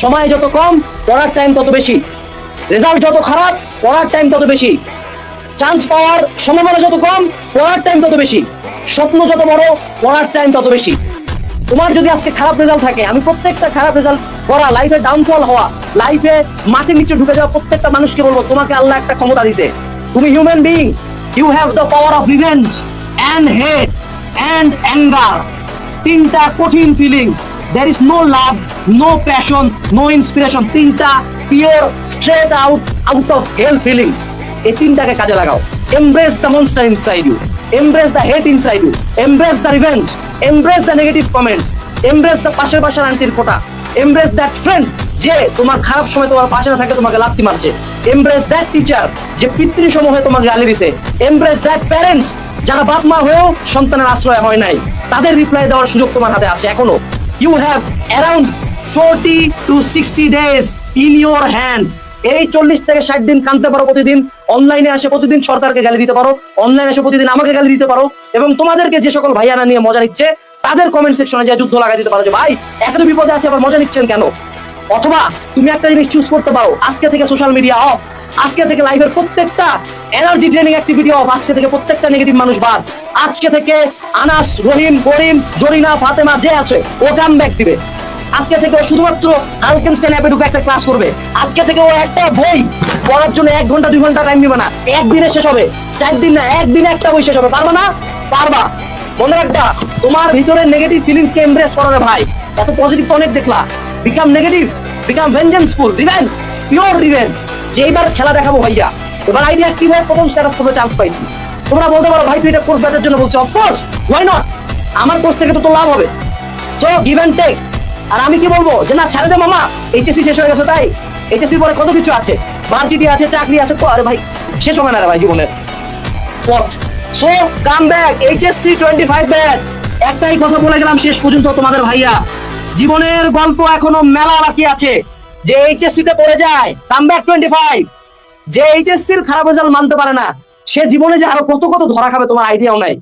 সময় যত কম, পড়ার টাইম তত বেশি। রেজাল্ট যত খারাপ, পড়ার টাইম তত বেশি। চান্স পাওয়ার সম্ভাবনা যত কম, পড়ার টাইম তত বেশি। স্বপ্ন যত বড়, পড়ার টাইম তত বেশি। তোমার যদি আজকে খারাপ রেজাল্ট থাকে, আমি প্রত্যেকটা খারাপ রেজাল্ট করা লাইফে ডাউনফল হওয়া লাইফে মাটির নিচে ঢুকে যাওয়া প্রত্যেকটা মানুষকে বলব, তোমাকে আল্লাহ একটা ক্ষমতা দিছে। তুমি human being you have the power of revenge and hate and anger তিনটা কঠিন feelings there is no love no passion no inspiration তিনটা pure straight out out of hell feelings এই তিনটাকে কাজে লাগাও। Embrace the monster inside you embrace the hate inside you embrace the revenge embrace the negative comments embrace the পাশের বাসার আন্টির ফোটা। Embrace that friend যে তোমার খারাপ সময় তোমার পাশে না থাকে, তোমাকে লাথি মারছে। এমব্রেস দ্যাট টিচার যে পিতৃ সমূহে তোমাকে গালি দিছে। এমব্রেস দ্যাট প্যারেন্টস যারা বাপ মা হয়েও সন্তানের আশ্রয় হয় নাই। তাদের রিপ্লাই দেওয়ার সুযোগ তোমার হাতে আছে এখনও। You have around forty to sixty days in your hand এই চল্লিশ থেকে ষাট দিন কানতে পারো প্রতিদিন। অনলাইনে আসে প্রতিদিন সরকারকে গালি দিতে পারো। অনলাইনে এসে প্রতিদিন আমাকে গালি দিতে পারো। এবং তোমাদেরকে যে সকল ভাইয়ারা নিয়ে মজা নিচ্ছে, তাদের কমেন্ট সেকশনে যে যুদ্ধ লাগাই দিতে পারো যে, ভাই, এত বিপদে আছে, আবার মজা নিচ্ছেন কেন? অথবা, তুমি একটা জিনিস চুজ করতে পারো। আজকে থেকে সোশ্যাল মিডিয়া অফ আজকে থেকে লাইফের প্রত্যেকটা এনার্জি ট্রেনিং অ্যাক্টিভিটি অফ আজকে থেকে প্রত্যেকটা নেগেটিভ মানুষ বাদ। আজকে থেকে আনাস, রহিম, করিম, জরিনা, ফাতেমা যে আছে, ও কাম ব্যাক দিবে। আজকে থেকে ও শুধুমাত্র আলকেনস্টাইন অ্যাপে ঢুকে একটা ক্লাস করবে। আজকে থেকে ও একটা বই পড়ার জন্য এক ঘণ্টা, দুই ঘণ্টা টাইম দিবে না। একদিনে শেষ হবে। চার দিন না, একদিনে একটা বই শেষ হবে। পারবা না? পারবা। মনে রাখবা, তোমার ভিতরে নেগেটিভ ফিলিংস কে এমব্রেস করো ভাই। এত পজিটিভ অনেক দেখলা। Become negative become vengeanceful revenge pure revenge যে এইবার খেলা দেখাবো ভাইয়া, এবার আইডিয়া কি ভাই? প্রথম স্ট্যাটাস হবে চান্স পাইছি। তোমরা বলতে পারো, ভাই, তুই এটা কোর্স ব্যাচের জন্য বলছো। অফকোর্স ওয়াই নট আমার কোর্স থেকে তো তোর লাভ হবে। সো গিভ অ্যান্ড টেক আর আমি কি বলব? যে না, ছাড়ে দে মামা এইচএসসি শেষ হয়ে গেছে তাই। এইচএসসি পরে কত কিছু আছে? ভার্সিটি আছে, চাকরি আছে, তো আরে ভাই, শেষ হবে না রে ভাই জীবনের so come back HSC twenty five batch একটাই কথা বলে গেলাম শেষ পর্যন্ত তোমাদের ভাইয়া। জীবনের গল্প এখনও মেলা বাকি আছে। যে এইচএসসি তে পড়ে যায় কাম ব্যাক টোয়েন্টি ফাইভ যে এইচএসসির খারাপ রেজাল্ট মানতে পারে না, সে জীবনে যে আরও কত কত ধরা খাবে, তোমার আইডিয়াও নাই।